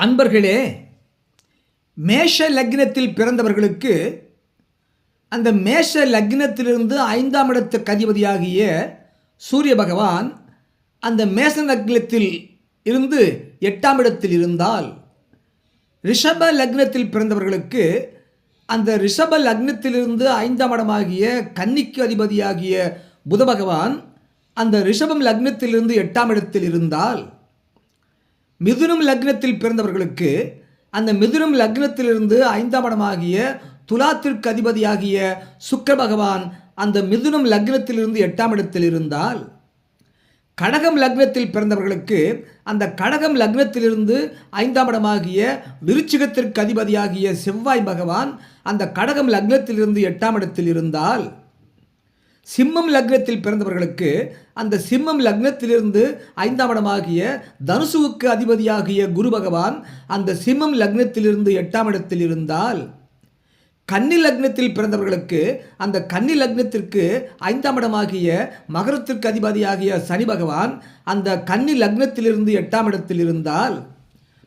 அன்பர்களே மேஷ லக்னத்தில் பிறந்தவர்களுக்கு அந்த மேஷ லக்னத்திலிருந்து ஐந்தாம் இடத்துக்கு அதிபதியாகிய சூரிய பகவான் அந்த மேஷ லக்னத்தில் இருந்து எட்டாம் இடத்தில் இருந்தால் ரிஷப லக்னத்தில் பிறந்தவர்களுக்கு அந்த ரிஷப லக்னத்திலிருந்து ஐந்தாம் இடமாகிய கன்னிக்கு அதிபதியாகிய புத பகவான் அந்த ரிஷபம் லக்னத்திலிருந்து எட்டாம் இடத்தில் இருந்தால் மிதுனம் லக்னத்தில் பிறந்தவர்களுக்கு அந்த மிதுனம் லக்னத்திலிருந்து ஐந்தாம் இடமாகிய துலாத்திற்கு அதிபதியாகிய சுக்கிர பகவான் அந்த மிதுனம் லக்னத்திலிருந்து எட்டாம் இடத்தில் இருந்தால் கடகம் லக்னத்தில் பிறந்தவர்களுக்கு அந்த கடகம் லக்னத்திலிருந்து ஐந்தாம் இடமாகிய விருச்சிகத்திற்கு அதிபதியாகிய செவ்வாய் பகவான் அந்த கடகம் லக்னத்திலிருந்து எட்டாம் இடத்தில் இருந்தால் சிம்மம் லக்னத்தில் பிறந்தவர்களுக்கு அந்த சிம்மம் லக்னத்திலிருந்து ஐந்தாம் இடமாகிய தனுசுவுக்கு அதிபதியாகிய குரு பகவான் அந்த சிம்மம் லக்னத்திலிருந்து எட்டாம் இடத்தில் இருந்தால் கன்னி லக்னத்தில் பிறந்தவர்களுக்கு அந்த கன்னி லக்னத்திற்கு ஐந்தாம் இடமாகிய மகரத்திற்கு அதிபதியாகிய சனி பகவான் அந்த கன்னி லக்னத்திலிருந்து எட்டாம் இடத்தில் இருந்தால்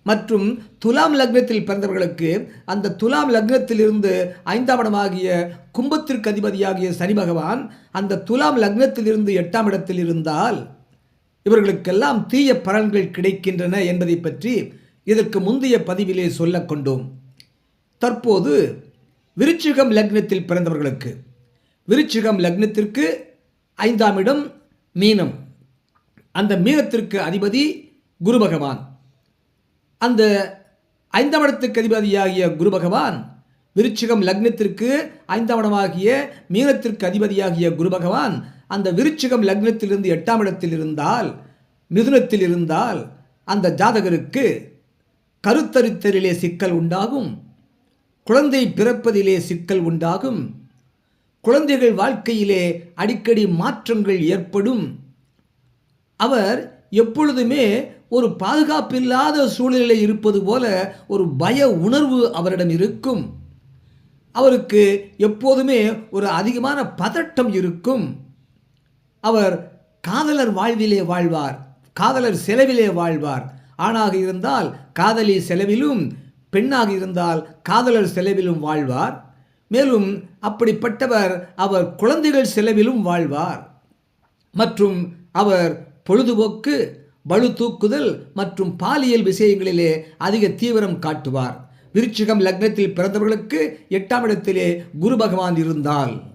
மற்றும் துலாம் லக்னத்தில் பிறந்தவர்களுக்கு அந்த துலாம் லக்னத்திலிருந்து ஐந்தாம் இடமாகிய கும்பத்திற்கு அதிபதியாகிய சனி பகவான் அந்த துலாம் லக்னத்திலிருந்து எட்டாம் இடத்தில் இருந்தால் இவர்களுக்கெல்லாம் தீய பலன்கள் கிடைக்கின்றன என்பதை பற்றி இதற்கு முந்தைய பதிவிலே சொல்ல கொண்டோம். தற்போது விருச்சிகம் லக்னத்தில் பிறந்தவர்களுக்கு விருச்சிகம் லக்னத்திற்கு ஐந்தாம் இடம் மீனம். அந்த மீனத்திற்கு அதிபதி குரு பகவான். அந்த ஐந்தாம் இடத்துக்கு அதிபதியாகிய குரு பகவான் விருச்சிகம் லக்னத்திற்கு ஐந்தாம் இடமாகிய மீனத்திற்கு அதிபதியாகிய குரு பகவான் அந்த விருச்சிகம் லக்னத்திலிருந்து எட்டாம் இடத்தில் இருந்தால் மிதுனத்தில் இருந்தால் அந்த ஜாதகருக்கு கருத்தரித்தலிலே சிக்கல் உண்டாகும் குழந்தை பிறப்பதிலே சிக்கல் உண்டாகும் குழந்தைகள் வாழ்க்கையிலே அடிக்கடி மாற்றங்கள் ஏற்படும். அவர் எப்பொழுதுமே ஒரு பாதுகாப்பில்லாத சூழ்நிலை இருப்பது போல ஒரு பய உணர்வு அவரிடம் இருக்கும். அவருக்கு எப்போதுமே ஒரு அதிகமான பதட்டம் இருக்கும். அவர் காதலர் வாழ்விலே வாழ்வார் காதலர் செலவிலே வாழ்வார். ஆணாக இருந்தால் காதலி செலவிலும் பெண்ணாக இருந்தால் காதலர் செலவிலும் வாழ்வார். மேலும் அப்படிப்பட்டவர் அவர் குழந்தைகள் செலவிலும் வாழ்வார். மற்றும் அவர் பொழுதுபோக்கு பளு தூக்குதல் மற்றும் பாலியல் விஷயங்களிலே அதிக தீவிரம் காட்டுவார். விருச்சிகம் லக்னத்தில் பிறந்தவர்களுக்கு எட்டாம் இடத்திலே குரு பகவான் இருந்தால்.